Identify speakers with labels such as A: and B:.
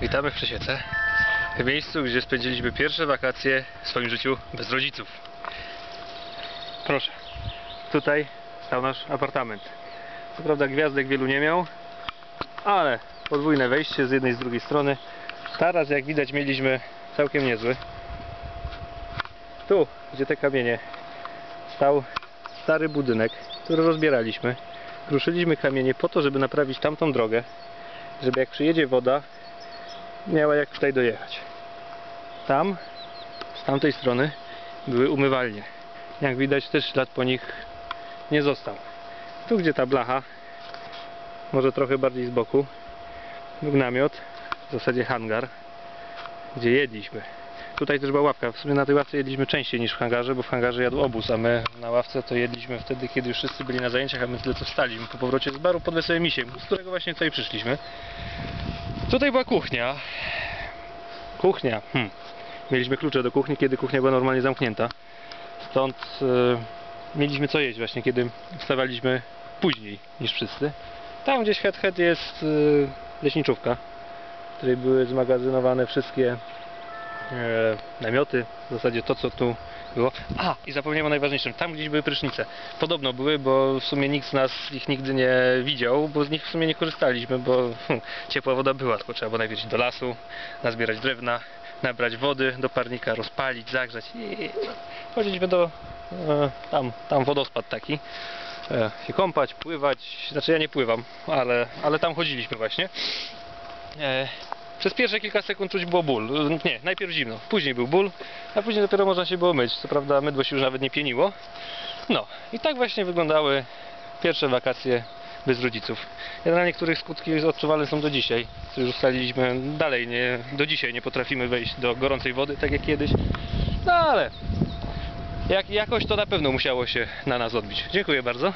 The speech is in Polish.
A: Witamy w Przesiece. W miejscu, gdzie spędziliśmy pierwsze wakacje w swoim życiu bez rodziców. Proszę. Tutaj stał nasz apartament. Co prawda gwiazdek wielu nie miał, ale podwójne wejście z jednej i z drugiej strony. Taras jak widać mieliśmy całkiem niezły. Tu, gdzie te kamienie, stał stary budynek, który rozbieraliśmy. Kruszyliśmy kamienie po to, żeby naprawić tamtą drogę, żeby jak przyjedzie woda, miała jak tutaj dojechać. Tam, z tamtej strony, były umywalnie. Jak widać, też ślad po nich nie został. Tu, gdzie ta blacha, może trochę bardziej z boku, był namiot, w zasadzie hangar, gdzie jedliśmy. Tutaj też była ławka. W sumie na tej ławce jedliśmy częściej niż w hangarze, bo w hangarze jadł obóz, a my na ławce to jedliśmy wtedy, kiedy już wszyscy byli na zajęciach, a my tyle co staliśmy po powrocie z baru pod Wesołym Misiem, z którego właśnie tutaj przyszliśmy. Tutaj była kuchnia. Kuchnia. Hmm. Mieliśmy klucze do kuchni, kiedy kuchnia była normalnie zamknięta. Stąd e, mieliśmy co jeść właśnie, kiedy wstawaliśmy później niż wszyscy. Tam gdzie świat het jest e, leśniczówka, w której były zmagazynowane wszystkie namioty, w zasadzie to co tu było. A, i zapomniałem o najważniejszym, tam gdzieś były prysznice. Podobno były, bo w sumie nikt z nas ich nigdy nie widział, bo z nich w sumie nie korzystaliśmy, bo hm, ciepła woda była, tylko trzeba było najpierw do lasu, nazbierać drewna, nabrać wody do parnika, rozpalić, zagrzać i chodziliśmy do e, tam, tam wodospad taki. E, się kąpać, pływać, znaczy ja nie pływam, ale, ale tam chodziliśmy właśnie. E, przez pierwsze kilka sekund czuć było ból. Nie, najpierw zimno, później był ból, a później dopiero można się było myć. Co prawda mydło się już nawet nie pieniło. No i tak właśnie wyglądały pierwsze wakacje bez rodziców. Generalnie których skutki odczuwalne są do dzisiaj. Co już ustaliliśmy dalej, nie, do dzisiaj nie potrafimy wejść do gorącej wody, tak jak kiedyś. No ale jak, jakoś to na pewno musiało się na nas odbić. Dziękuję bardzo.